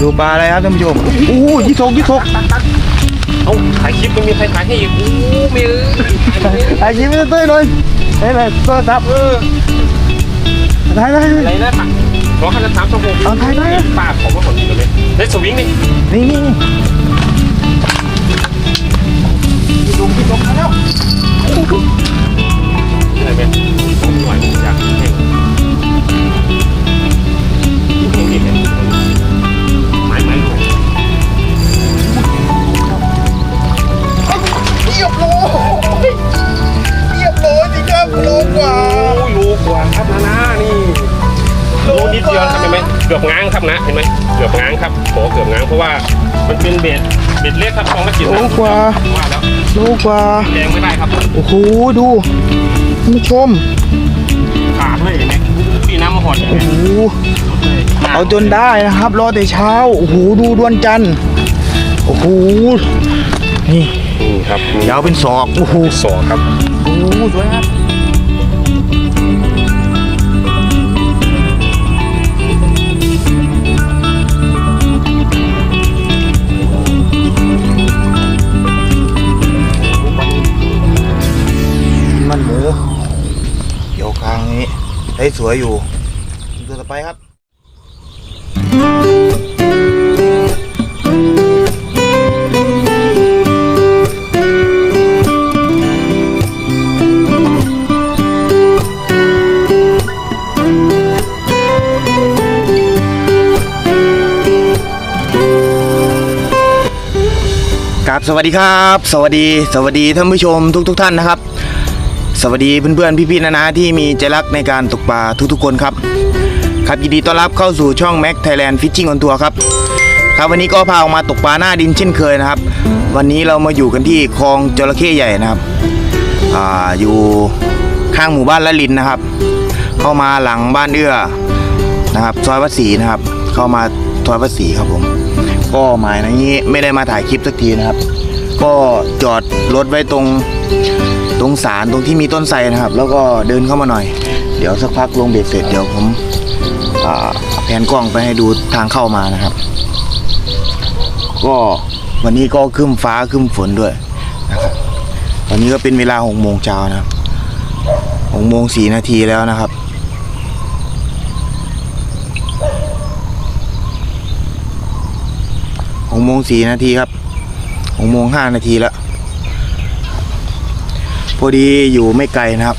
ดูปลาอะไรครับท่านผู้ชมโอ้โหยี่สกยี่สกเอ้าถ่ายคลิปมันมีใครถ่ายให้อีกโอ้ไม่เอ้ยไอ้ยิ้มไม่ต้องเต้ยเลยเฮ้ยเลยโทรศัพท์เออถ่ายได้อะไรนะปะขอคันละสามชั่วโมงเอาถ่ายได้ป้าของมาหมดเลยเล่นสวิงนี่นี่นี่นี่ยี่สกยี่สกมาแล้วอะไรเป็นผมหน่อยอยาก โลกว่าโอ้ยรู้กว่าครับนะนะนี่รู้นิดเดียวทำเห็นไหมเกือบง้างครับนะเห็นไหมเกือบง้างครับโหเกือบง้างเพราะว่ามันเป็นเบ็ดเบ็ดเล็กครับฟองละกี่โลกว่าว่าแล้วโลกว่าแดงไม่ได้ครับโอ้โหดูท่านผู้ชมขาดเลยเห็นไหมพี่น้ำมาหอดอย่างโอ้เงี้ยโหเอาจนได้นะครับ รอแต่เช้าโอ้โหดูดวนจันทร์โอ้โหนี่อืมครับยาวเป็นศอกโอ้โหสอครับโอ้โหสวยครับ ได้สวยอยู่ตัวต่อไปครับครับสวัสดีครับ สวัสดี สวัสดีท่านผู้ชมทุกทท่านนะครับ สวัสดีเพื่อนๆพี่ๆนานาที่มีใจรักในการตกปลาทุกๆคนครับ ครับยินดีต้อนรับเข้าสู่ช่อง Mac Thailand Fishing on Tour ครับ ครับวันนี้ก็พาออกมาตกปลาหน้าดินเช่นเคยนะครับ วันนี้เรามาอยู่กันที่คลองจระเข้ใหญ่นะครับอ่าอยู่ข้างหมู่บ้านละลินนะครับ เข้ามาหลังบ้านเอื้อนะครับซอยวัดศรีนะครับ เข้ามาซอยวัดศรีครับผม ก็หมายนนี้ไม่ได้มาถ่ายคลิปสักทีนะครับ ก็จอดรถไว้ตรง ตรงศาลตรงที่มีต้นไทรนะครับ แล้วก็เดินเข้ามาหน่อย เดี๋ยวสักพักลงเบ็ดเสร็จเดี๋ยวผมแผนกล้องไปให้ดูทางเข้ามานะครับ ก็วันนี้ก็ครึ้มฟ้าครึ้มฝนด้วยนะครับวันนี้ก็เป็นเวลาหกโมงเช้านะครับหกโมงสี่นาทีแล้วนะครับหกโมงสี่นาทีครับหกโมงห้านาทีแล้ว พอดีอยู่ไม่ไกลนะครับ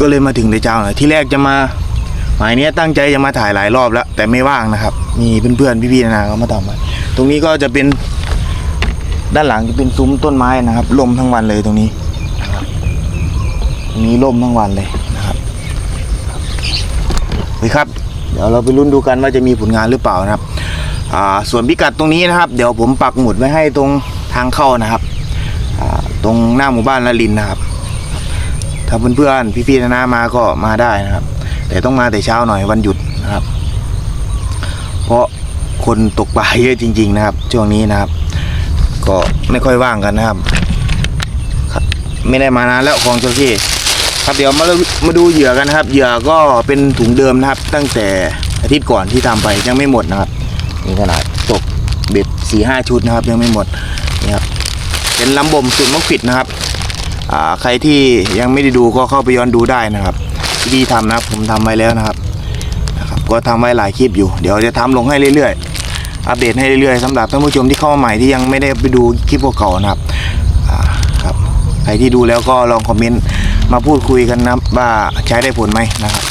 ก็เลยมาถึงในเจ้าหน่อยที่แรกจะมาหมายเนี้ยตั้งใจจะมาถ่ายหลายรอบแล้ว แต่ไม่ว่างนะครับ มีเพื่อนๆพี่ๆนานาเขามาทำมาตรงนี้ก็จะเป็นด้านหลังจะเป็นซุ้มต้นไม้นะครับลมทั้งวันเลยตรงนี้นะครับตรงนี้ลมทั้งวันเลยนะครับเฮ้ยครับ เดี๋ยวเราไปลุ้นดูกันว่าจะมีผลงานหรือเปล่านะครับ อ่าส่วนพิกัดตรงนี้นะครับ เดี๋ยวผมปักหมุดไว้ให้ตรงทางเข้านะครับ ตรงหน้าหมู่บ้านละลินนะครับ ถ้าเพื่อนๆพี่ๆนานามาก็มาได้นะครับ แต่ต้องมาแต่เช้าหน่อยวันหยุดนะครับ เพราะคนตกปลาเยอะจริง ๆ นะครับ ช่วงนี้นะครับ ก็ไม่ค่อยว่างกันนะครับ ไม่ได้มานานแล้วของเจ้าที่ครับเดี๋ยวมามาดูเหยื่อกันนะครับ เหยื่อก็เป็นถุงเดิมนะครับ ตั้งแต่อาทิตย์ก่อนที่ทำไปยังไม่หมดนะครับนี่ขนาดตกเบ็ดสี่ห้าชุดนะครับ ยังไม่หมดนี่ครับ เป็นลำบ่มสุดมกผิดนะครับใครที่ยังไม่ได้ดูก็เข้าไปย้อนดูได้นะครับที่ดีทำนะผมทำไว้แล้วนะครับนะครับ ก็ทำไว้หลายคลิปอยู่ เดี๋ยวจะทำลงให้เรื่อยๆ อัปเดตให้เรื่อยๆสำหรับท่านผู้ชมที่เข้ามาใหม่ที่ยังไม่ได้ไปดูคลิปเก่าๆนะครับครับ ใครที่ดูแล้วก็ลองคอมเมนต์มาพูดคุยกันนะว่าใช้ได้ผลไหมนะครับ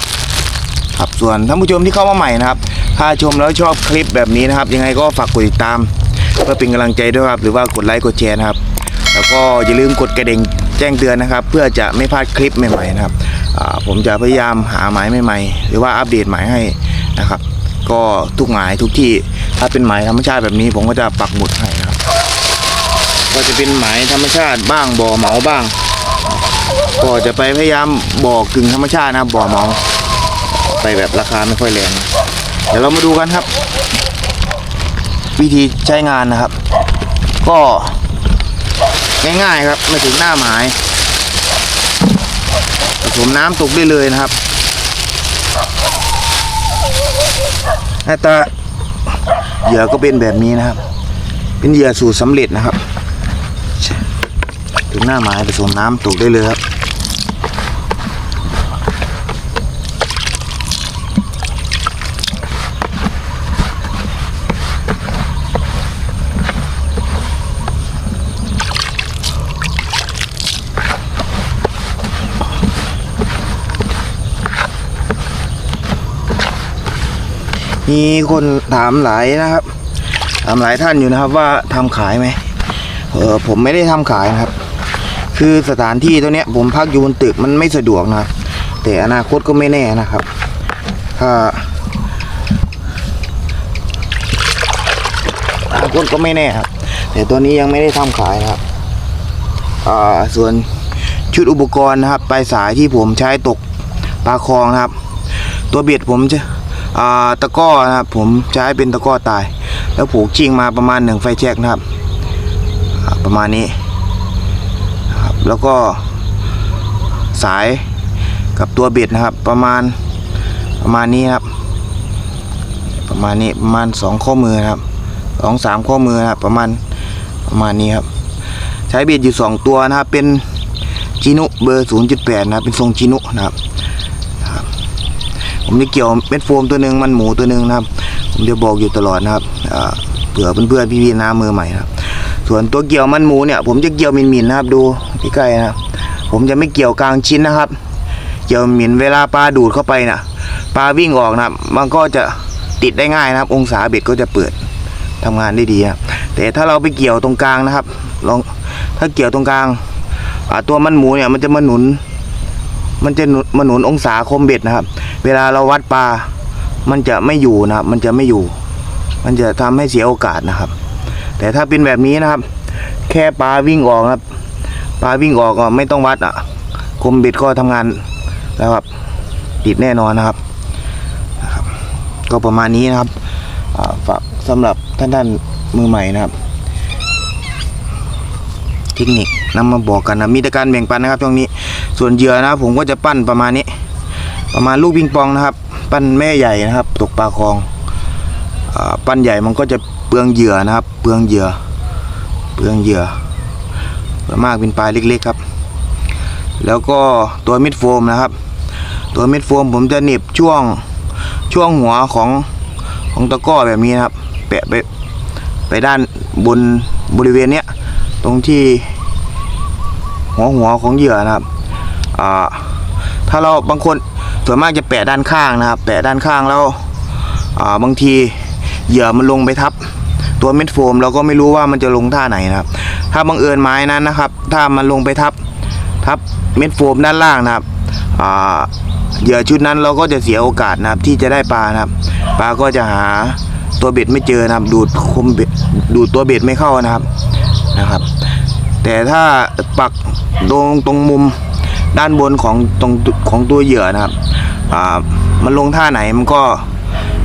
ครับส่วนท่านผู้ชมที่เข้ามาใหม่นะครับ ถ้าชมแล้วชอบคลิปแบบนี้นะครับ ยังไงก็ฝากกดติดตาม เพื่อเป็นกำลังใจด้วยครับ หรือว่ากดไลค์กดแชร์นะครับ แล้วก็อย่าลืมกดกระดิ่งแจ้งเตือนนะครับ เพื่อจะไม่พลาดคลิปใหม่ๆนะครับผมจะพยายามหาหมายใหม่ๆ หรือว่าอัปเดตหมายให้นะครับ ก็ทุกหมายทุกที่ถ้าเป็นหมายธรรมชาติแบบนี้ ผมก็จะปักหมุดให้นะครับ ก็จะเป็นหมายธรรมชาติบ้างบ่อเหมาบ้าง ก็จะไปพยายามบ่อกึ่งธรรมชาตินะครับบ่อเหมาไปแบบราคาไม่ค่อยแรงเดี๋ยวเรามาดูกันครับ วิธีใช้งานนะครับ ก็ ง่ายๆครับไม่ถึงหน้าหมายผสมน้ำตกได้เลยนะครับแต่เหยื่อก็เป็นแบบนี้นะครับ เป็นเหยื่อสูตรสำเร็จนะครับ ถึงหน้าหมายผสมน้ำตกได้เลยครับ มีคนถามหลายนะครับ ถามหลายท่านอยู่นะครับว่าทำขายไหมเออผมไม่ได้ทำขายนะครับ คือสถานที่ตัวเนี้ย ผมพักอยู่บนตึกมันไม่สะดวกนะครับ แต่อนาคตก็ไม่แน่นะครับ ถ้าอนาคตก็ไม่แน่ครับ แต่ตัวนี้ยังไม่ได้ทำขายนะครับอ่าส่วนชุดอุปกรณ์นะครับปลายสายที่ผมใช้ตกปลาคลองนะครับ ตัวเบ็ดผมจะอ่า ตะก้อนะครับผมใช้เป็นตะก้อตาย แล้วผูกชิงมาประมาณหนึ่งไฟแช็กนะครับ ประมาณนี้ครับแล้วก็สายกับตัวเบ็ดนะครับ ประมาณประมาณนี้ครับ ประมาณนี้ประมาณสองข้อมือครับสองสามข้อมือครับประมาณประมาณนี้ครับ ใช้เบ็ดอยู่สองตัวนะครับเป็นจินุเบอร์ศูนย์จุดแปดนะครับเป็นทรงจินุนะครับ ผมจะเกี่ยวเม็ดโฟมตัวหนึ่งมันหมูตัวหนึ่งนะครับผมจะบอกอยู่ตลอดนะครับเผื่อเพื่อนๆพี่ๆน้ามือใหม่ครับ ส่วนตัวเกี่ยวมันหมูเนี่ย ผมจะเกี่ยวมินๆนะครับดูใกล้ๆนะครับผมจะไม่เกี่ยวกลางชิ้นนะครับ เกี่ยวมินเวลาปลาดูดเข้าไปนะปลาวิ่งออกนะครับ มันก็จะติดได้ง่ายนะครับ องศาเบ็ดก็จะเปิดทำงานได้ดีนะครับแต่ถ้าเราไปเกี่ยวตรงกลางนะครับ ลองถ้าเกี่ยวตรงกลางตัวมันหมูเนี่ยมันจะมาหนุน มันจะหนุนมาหนุนองศาคมเบ็ดนะครับ เวลาเราวัดปลา มันจะไม่อยู่นะครับ มันจะไม่อยู่ มันจะทำให้เสียโอกาสนะครับ แต่ถ้าเป็นแบบนี้นะครับ แค่ปลาวิ่งออกนะครับ ปลาวิ่งออกก็ไม่ต้องวัดอะคมบ็ดก็ทำงานแล้วครับ ติดแน่นอนนะครับนะครับ ก็ประมาณนี้นะครับฝากสำหรับท่านท่านมือใหม่นะครับ เทคนิคนำมาบอกกันนะมีแต่การแบ่งปันนะครับช่วงนี้ ส่วนเหยื่อนะครับผมก็จะปั้นประมาณนี้ ประมาณลูกปิงปองนะครับ ปั้นแม่ใหญ่นะครับ ตกปลาคลองอปั้นใหญ่มันก็จะเปลืองเหยื่อนะครับ เปลืองเหยื่อ เปลืองเหยื่อส่วนมากเป็นปลาเล็กๆครับ แล้วก็ตัวมิดโฟมนะครับ ตัวมิดโฟมผมจะหนีบช่วงช่วงหัวของของตะก้อแบบนี้นะครับ แปะไปไปด้านบนบริเวณเนี้ยตรงที่หัวหัวของเหยื่อนะครับ อ่า ถ้าเราบางคน ส่วนมากจะแปะด้านข้างนะครับ แปะด้านข้างแล้วบางทีเหยื่อมันลงไปทับ ตัวเม็ดโฟมเราก็ไม่รู้ว่ามันจะลงท่าไหนนะครับ ถ้าบังเอิญไม้นั้นนะครับ ถ้ามันลงไปทับทับเม็ดโฟมด้านล่างนะครับเหยื่อชุดนั้นเราก็จะเสียโอกาสนะครับที่จะได้ปลานะครับ ปลาก็จะหาตัวเบ็ดไม่เจอนะครับ ดูดคมเบ็ดดูดตัวเบ็ดไม่เข้านะครับนะครับ แต่ถ้าปักตรงตรงมุม ด้านบนของตรงของตัวเหยื่อนะครับอ่ามันลงท่าไหนมันก็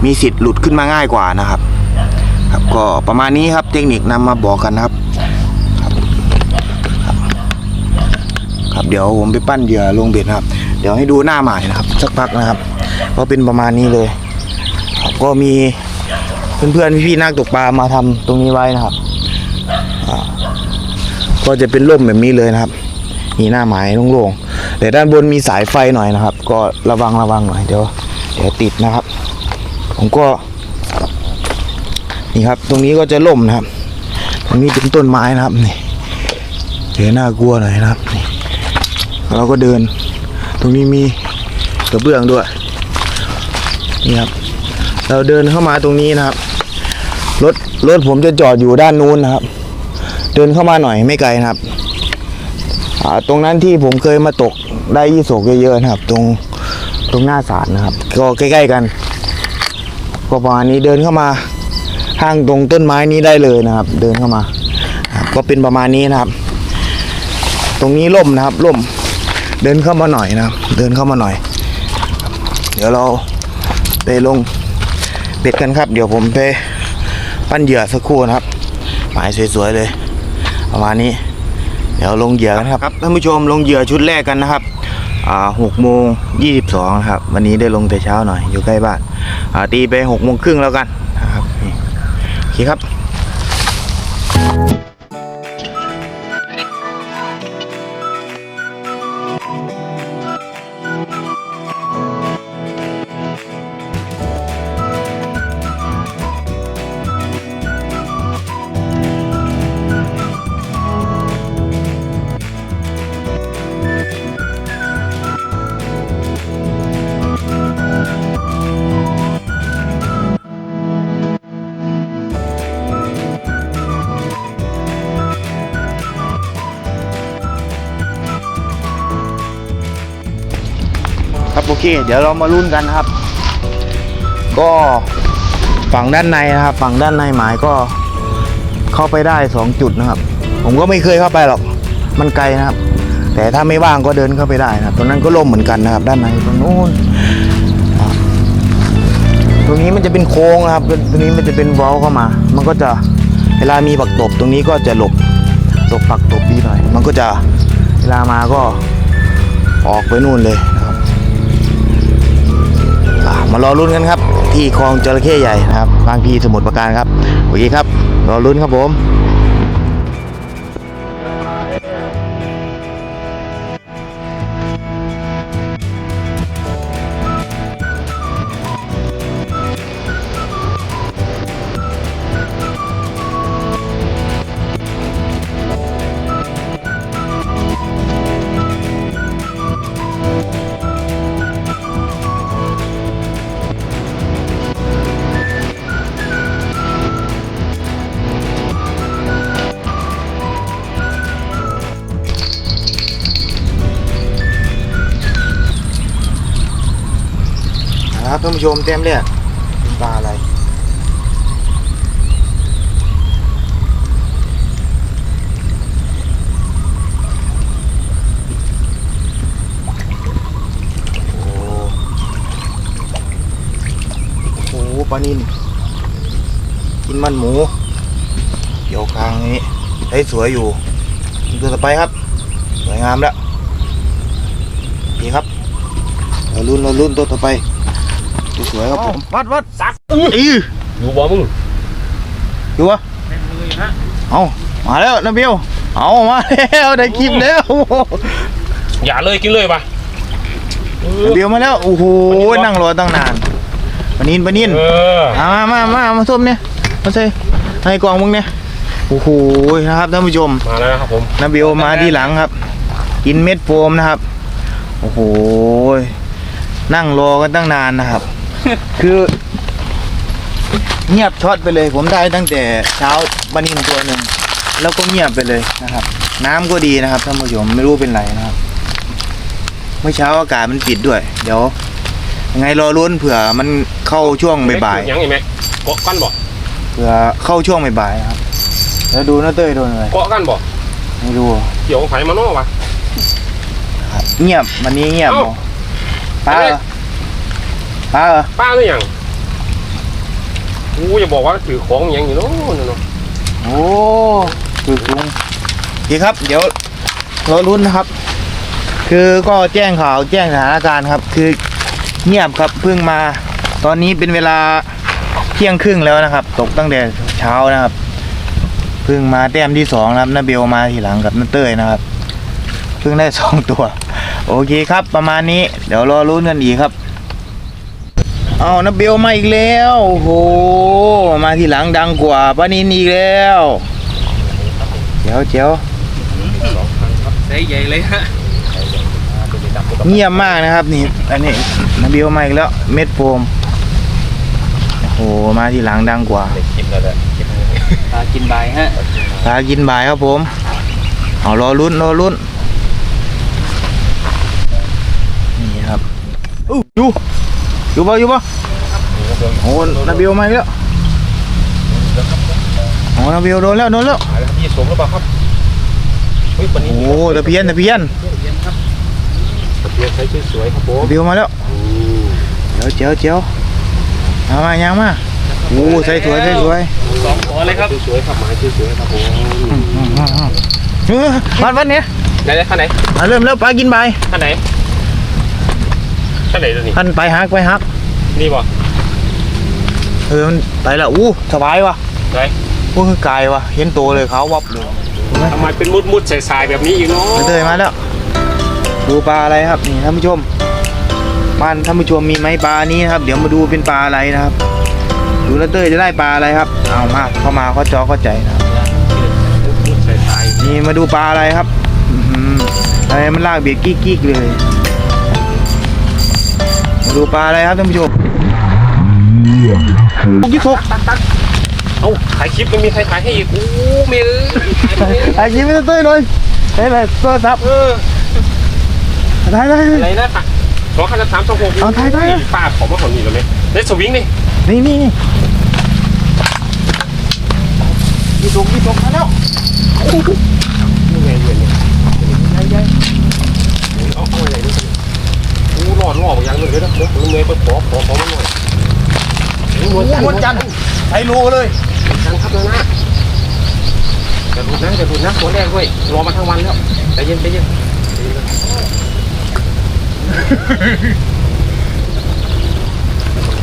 มีสิทธิ์หลุดขึ้นมาง่ายกว่านะครับครับก็ประมาณนี้ครับเทคนิคนำมาบอกกันนะครับครับเดี๋ยวผมไปปั้นเหยื่อลงเบ็ดนะครับ เดี๋ยวให้ดูหน้าหมายนะครับ สักพักนะครับก็เป็นประมาณนี้เลยครับก็มีเพื่อนๆพี่ๆนักตกปลามาทำตรงนี้ไว้นะครับก็จะเป็นร่มแบบนี้เลยนะครับ มีหน้าไม้โล่งๆ แต่ด้านบนมีสายไฟหน่อยนะครับ ก็ระวังระวังหน่อยเดี๋ยวเดี๋ยวติดนะครับ ผมก็ นี่ครับ ตรงนี้ก็จะล่มนะครับ ตรงนี้เป็นต้นไม้นะครับนี่เดี๋ยวน่ากลัวหน่อยนะครับนี่เราก็เดิน ตรงนี้มีกระเบื้องด้วยนี่ครับ เราเดินเข้ามาตรงนี้นะครับรถรถผมจะจอดอยู่ด้านนู้นนะครับ เดินเข้ามาหน่อยไม่ไกลนะครับตรงนั้นที่ผมเคยมาตก ได้ยี่สกเยอะๆนะครับ ตรงตรงหน้าศาลนะครับ ก็ใกล้ๆกัน ก็ประมาณนี้เดินเข้ามาห้างตรงต้นไม้นี้ได้เลยนะครับ เดินเข้ามา ก็เป็นประมาณนี้นะครับ ตรงนี้ร่มนะครับร่ม เดินเข้ามาหน่อยนะครับ เดินเข้ามาหน่อย เดี๋ยวเราไปลงเป็ดกันครับ เดี๋ยวผมไปปั้นเหยื่อสักครู่นะครับ หมายสวยๆเลย ประมาณนี้ เดี๋ยวลงเหยื่อกันครับครับท่านผู้ชมลงเหยื่อชุดแรกกันนะครับ หกโมงยี่สิบสองนะครับ วันนี้ได้ลงแต่เช้าหน่อยอยู่ใกล้บ้านตีไปหกโมงครึ่งแล้วกันนะครับนี่คครับ เค เดี๋ยวเรามาลุ้นกันนะครับ ก็ฝั่งด้านในนะครับ ฝั่งด้านในหมายก็เข้าไปได้สองจุดนะครับ ผมก็ไม่เคยเข้าไปหรอก มันไกลนะครับ แต่ถ้าไม่ว่างก็เดินเข้าไปได้นะครับตรงนั้นก็ล่มเหมือนกันนะครับ ด้านในตรงนู้นตรงนี้มันจะเป็นโค้งนะครับ ตรงนี้มันจะเป็นวอลเข้ามา มันก็จะเวลามีผักตบตรงนี้ก็จะหลบหลบผักตบดีหน่อย มันก็จะเวลามาก็ออกไปนู่นเลยน มารอรุ่นกันครับ ที่คลองจระเข้ใหญ่นะครับบางพีสมุทรปราการครับโอเคครับรอรุ่นครับผม ท่านผู้ชมเต็มเลยเป็นปลาอะไรโอ้โหปลานินกินมันหมูเกี่ยวคางนี้ได้สวยอยู่ตัวต่อไปครับ สวยงามแล้วดีครับเราลุ้นเราลุ้นตัวต่อไป สวยๆครับผมวัดวัดซักอีอยู่บ่มึงดูวะเอามาแล้วนะเบลเอามาแล้วได้คลิปแล้วโอ้โหอย่าเลยกินเลยปะเออนะเบลมาแล้วโอ้โหนั่งรอตั้งนานปานินปานินเออเอามามามามาส้มเนี่ยมาใส่ให้กล่องมึงเนี่ยโอ้โหนะครับท่านผู้ชมมาแล้วนะครับผมนาเบลมาทีหลังครับ กินเม็ดโฟมนะครับ โอ้โหนั่งรอกันตั้งนานนะครับ คือ เงียบช็อตไปเลย ผมได้ตั้งแต่เช้าบันินตัวหนึ่งแล้วก็เงียบไปเลยนะครับ น้ำก็ดีนะครับท่านผู้ชมไม่รู้เป็นไรนะครับ เมื่อเช้าอากาศมันปิดด้วย เดี๋ยวยังไงรอรุ้นเผื่อมันเข้าช่วงบ่ายยังไงแม่เกาะกันบ่ๆเผื่อเข้าช่วงบ่ายๆนะครับแล้วดูนะเต้ยโดนอะไรเกาะกันบ่ไม่รู้อะเกี่ยวของไผ่มาโน่ปะครับเงียบวันนี้เงียบเอ้าเหรอ ป้าเหรอป้าเหรอป้าหรือยังกูอย่าบอกว่าถือของอยังอยู่เนาะเนาะโอ้คือลุงดีครับ เดี๋ยวรอรุ้นนะครับ คือก็แจ้งข่าวแจ้งสถานการณ์ครับ คือเงียบครับเพิ่งมา ตอนนี้เป็นเวลาเที่ยงครึ่งแล้วนะครับ ตกตั้งแต่เช้านะครับเพิ่งมาแต้มที่สองนะครับนาเบลมาทีหลังกับนาเต้ยนะครับเพิ่งได้สองตัว โอเคครับ ประมาณนี้เดี๋ยวรอรุ้นกันอีกครับ เอานาเบลมาอีกแล้วโอ้โหมาทีหลังดังกว่าป้านินอีกแล้วเจ๋วเจ๋วไซส์ใหญ่เลยฮะเงียบมากนะครับนี่อันนี้นาเบลมาอีกแล้ว เม็ดโฟมโอ้โหมาทีหลังดังกว่าปลากินใบฮะตากินบ่ายครับผมเอารอลุ้นรอลุ้นนี่ครับอู้อยู่ อยู่ป่ะอยู่ป่ะโอ้นาเบลมาอีกแล้วโอ้นาเบลโดนแล้วโดนแล้วหายแล้วพี่สมหรือเปล่าครับเฮ้ยวันนี้โอ้ตะเพียนตะเพียนตะเพียนใช้สวยๆครับผมนาเบลมาแล้วเจียวเจียวเจียวเอามายังมาโอ้ใส่สวยใส่สวยสองตัวเลยครับสวยๆครับหมายสวยๆครับผมเออวันวันเนี้ยไหนๆขั้นไหนอะเริ่มแล้วปลากินใบขั้นไหน ขั้นไหนตัวนี้พันไปฮักไปฮักนี่บ่เออมันไปและอู้สบายว่ะไหนพวกคือกายวะเห็นตัวเลยเขาวับเลยทำไมเป็นมุดมุดๆใสๆแบบนี้อีกเนาะนาเตยมาแล้วดูปลาอะไรครับนี่ท่านผู้ชมบ้านท่านผู้ชมมีไหมปลานี้นะครับ เดี๋ยวมาดูเป็นปลาอะไรนะครับ ดูนาเตยจะได้ปลาอะไรครับเอามาเข้ามาเข้าจอเข้าใจนะครับมุดมุดๆใสนี่มาดูปลาอะไรครับอื้อหืออะไรมันลากเบียดกิ๊กกิ๊กเลยมา ดูปลาอะไรครับท่านผู้ชมปุ๊กยี่กๆเอ้าถ่ายคลิปไม่มีใครถ่ายให้อีกโอ้เมย์เอ้ยถ่ายคลิปให้เต้ยหน่อยเฮ้ยเลยโทรศัพท์เออถ่ายได้อะไรนะค่ะสองพันสามสองหกเอาถ่ายได้อะป้าขอมาขอนี่เลยไหมเล่นสวิงนี่นี่นี่นี่ยี่ตกยี่ตกมาแล้วนี่ไงเดือนเนี่ย โอ้รอดรอดยังเลยนะเดี๋ยวลุงเมย์ไปขอขอขอมาหน่อยนวลจันทร์ใช้โลเลยจันครับนะนะจะดูนะจะดูนะตัวแรกด้วยรอมาทั้งวันแล้วใจเย็นใจเย็น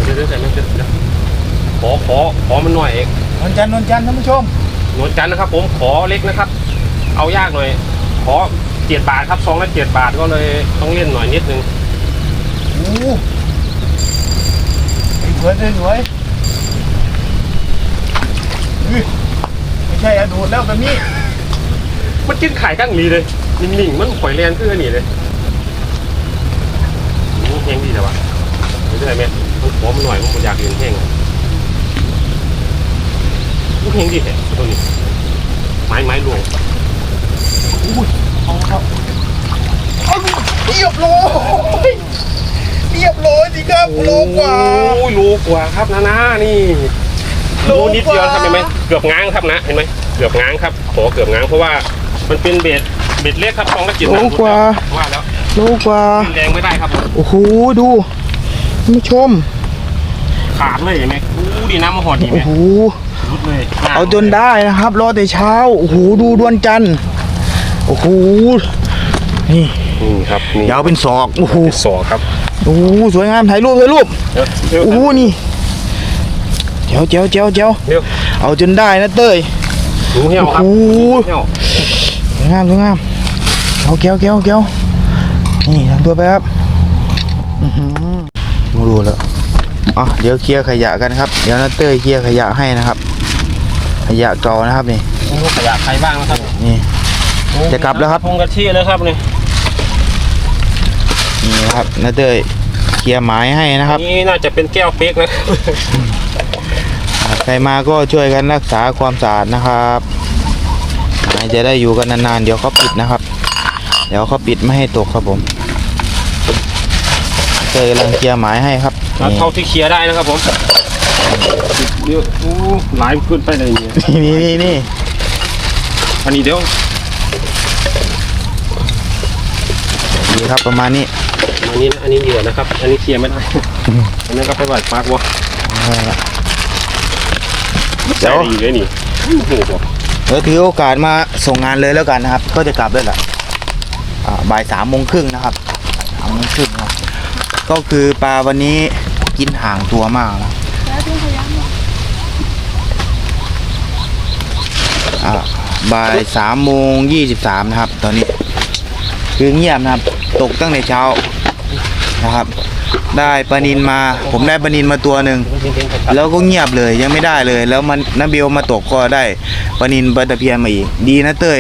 เดี๋ยวเดี๋ยวเดี๋ยวเดี๋ยวเดี๋ยวขอขอขอมันหน่อยเองนวลจันทร์นวลจันทร์ท่านผู้ชมนวลจันทร์นะครับ ผมขอเล็กนะครับ เอายากหน่อย ขอเจ็ดบาทครับซองละเจ็ดบาทก็เลยต้องเล่นหน่อยนิดนึง สวยสวยสวยอุ้ยไม่ใช่อะดูดแล้วแบบนี้มันกินไข่กั้งลีเลยนิ่งๆมันข่อยแลนขึ้นนี่เลยโอ้เพลงดีแต่ว่าไม่ใช่ไหมมันขอมันหน่อยมันอยากเรียนเพลงอะโอ้เพลงดีแท้ตัวนี้ไม้ไม้รวงอุ้ยเอาครับเอาเรียบโล เรียบโลสิครับโลกว่า โอ้ยโลกว่าครับนะนะนี่โลโลกว่า นิดเดียวครับเห็นไหมเกือบง้างครับนะเห็นไหมเกือบง้างครับขอเกือบง้างเพราะว่ามันเป็นเบ็ดเบ็ดเล็กครับซองละเจ็ดบาทโลกว่า ว่าแล้วโลกว่า ขึ้นแรงไม่ได้ครับผมโอ้โห ดูท่านผู้ชม ขาดเลยเห็นไหมอู้ดีน้ำมาหอดดีไหมโอ้โห รุดเลยเอาจนได้นะครับ รอแต่เช้า โอ้โห ดูดวนจันทร์ โอ้โห นี่ นี่ครับนี่ยาวเป็นศอกโอ้โหสอกครับโอ้โหสวยงามถ่ายรูปถ่ายรูปเดี๋ยวเดี๋ยวโอ้โหนี่เจ้าเจ้าเจ้าเจ้าเดี๋ยวเอาจนได้นะเต้ยหนูเหี่ยวครับโอ้โหเหี่ยวสวยงามสวยงามเอาแก้วแก้วแก้วนี่ทำตัวไปครับอือหือมาดูแล้วอะเดี๋ยวเคลียร์ขยะกันครับ เดี๋ยวนะเต้ยเคลียร์ขยะให้นะครับ ขยะเก่านะครับนี่ลูกขยะใครบ้างนะครับ นี่จะกลับแล้วครับพงกะทิเลยครับนี่ นี่นะครับนาเต้ยเคลียร์หมายให้นะครับ นี่น่าจะเป็นแก้วเป๊กนะใครมาก็ช่วยกันรักษาความสะอาดนะครับหมายจะได้อยู่กันนานๆเดี๋ยวเขาปิดนะครับ เดี๋ยวเขาปิดไม่ให้ตกครับผมเต้ยกำลังเคลียร์หมายให้ครับเอานี่เท่าที่เคลียร์ได้นะครับผมเดี๋ยวอู้หลายขึ้นไปเลยเนี่ยนี่นี่นี่อันนี้เดี๋ยวนี่ครับประมาณนี้อั นนี้นะอันนี้เหยื่อนะครับ อันนี้เคลียร์ไม่ได้อันนี้ก็ไปบัดปากวะเดี๋ยวใส่ดีเลยนี่โอ้โหเดี๋ยวถือโอกาสมาส่งงานเลยแล้วกันนะครับ ก็จะกลับด้วยแหละอ่าบ่ายสามโมงครึ่งนะครับสามโมงครึ่งครับก็คือปลาวันนี้กินห่างตัวมากนะอ่าบ่ายสามโมงยี่สิบสามนะครับ ตอนนี้ คือเงียบนะครับ ตกตั้งแต่เช้า นะครับ ได้ปลานินมา ผมได้ปลานินมาตัวหนึ่งแล้วก็เงียบเลยยังไม่ได้เลย แล้วมันน้าเบลมาตกก็ได้ปลานินปลาตะเพียนมาอีก ดีนะเต้ย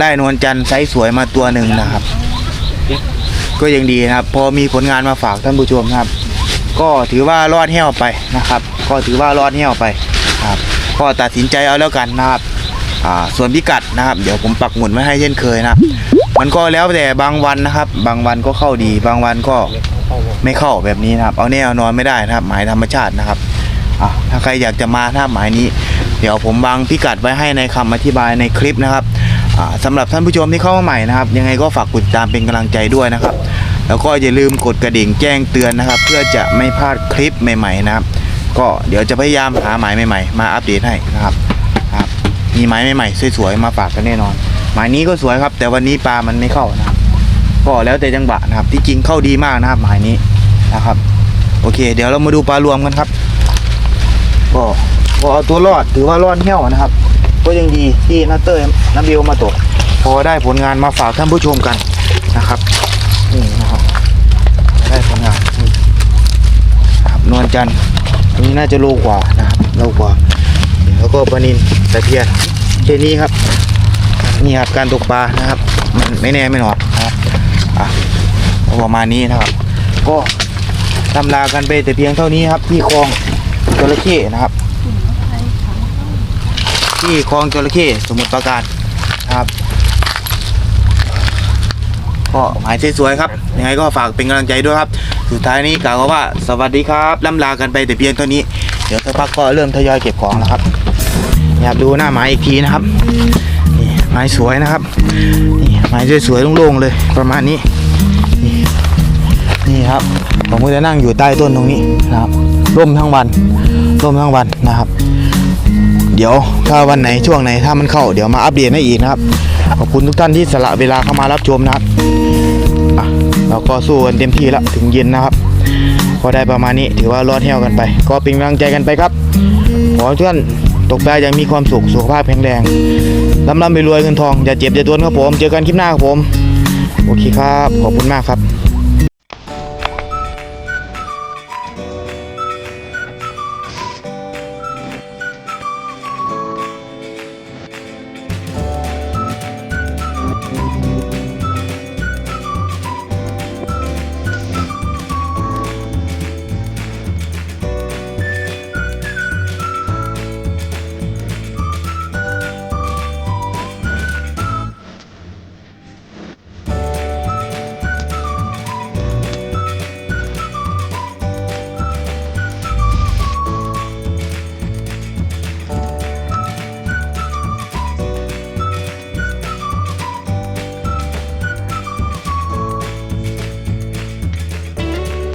ได้นวลจันทร์ไซส์สวยมาตัวหนึ่งนะครับ ก็ยังดีนะครับ พอมีผลงานมาฝากท่านผู้ชมนะครับ ก็ถือว่ารอดแห้วไปนะครับ ก็ถือว่ารอดแห้วไปครับก็ตัดสินใจเอาแล้วกันนะครับส่วนพิกัดนะครับ เดี๋ยวผมปักหมุดไว้ให้เช่นเคยนะครับ มันก็แล้วแต่บางวันนะครับ บางวันก็เข้าดี บางวันก็ไม่เข้าแบบนี้นะครับ เอาแน่นอนไม่ได้นะครับ หมายธรรมชาตินะครับอะถ้าใครอยากจะมาถ้าหมายนี้ เดี๋ยวผมวางพิกัดไว้ให้ในคำอธิบายในคลิปนะครับอ่าสำหรับท่านผู้ชมที่เข้ามาใหม่นะครับ ยังไงก็ฝากกดติดตามเป็นกำลังใจด้วยนะครับ แล้วก็อย่าลืมกดกระดิ่งแจ้งเตือนนะครับ เพื่อจะไม่พลาดคลิปใหม่ ๆ นะครับ ก็เดี๋ยวจะพยายามหาหมายใหม่ ๆ มาอัปเดตให้นะครับครับมีไม้ใหม่ๆสวยๆมาฝากกันแน่นอน มายนี้ก็สวยครับ แต่วันนี้ปลามันไม่เข้านะครับก็แล้วแต่จังหวะนะครับ ที่จริงเข้าดีมากนะครับหมายนี้นะครับ โอเค เดี๋ยวเรามาดูปลารวมกันครับก็พอเอาตัวรอดถือว่ารอดเหี้ยวนะครับ ก็ยังดีที่นาเตอร์น้ำเบลมาตก พอได้ผลงานมาฝากท่านผู้ชมกันนะครับนี่นะครับได้ผลงานนี่นะครับนวลจันทร์อันนี้น่าจะโลกว่านะครับโลกว่า แล้วก็ปลานินตะเพียนแค่นี้ครับ นี่ครับการตกปลานะครับมันไม่แน่ไม่นอนนะครับอะประมาณนี้นะครับ ก็ตำลากันไปแต่เพียงเท่านี้ครับ ที่คลองจระเข้นะครับ ที่คลองจระเข้สมุทรปราการนะครับ ก็หมายสวยๆครับยังไงก็ฝากเป็นกำลังใจด้วยครับ สุดท้ายนี้กล่าวว่าสวัสดีครับล่ำลากันไปแต่เพียงเท่านี้ เดี๋ยวสักพักก็เริ่มทยอยเก็บของแล้วครับอยากดูหน้าไม้อีกทีนะครับ ไม้สวยนะครับนี่ไม้สวยๆโล่งๆเลยประมาณนี้นี่ครับผมก็จะนั่งอยู่ใต้ต้นตรงนี้นะครับร่มทั้งวันร่มทั้งวันนะครับ เดี๋ยวถ้าวันไหนช่วงไหนถ้ามันเข้าเดี๋ยวมาอัปเดตให้อีกนะครับ ขอบคุณทุกท่านที่สละเวลาเข้ามารับชมนะครับเราก็สู้กันเต็มที่แล้วถึงเย็นนะครับพอได้ประมาณนี้ถือว่ารอดแห้วกันไป ก็เป็นกำลังใจกันไปครับ ขอให้ทุกท่านตกปลาอย่างมีความสุขสุขภาพแข็งแรง ร่ำร่ำไปรวยเงินทองอย่าเจ็บอย่าจนครับผม เจอกันคลิปหน้าครับผม โอเคครับ ขอบคุณมากครับ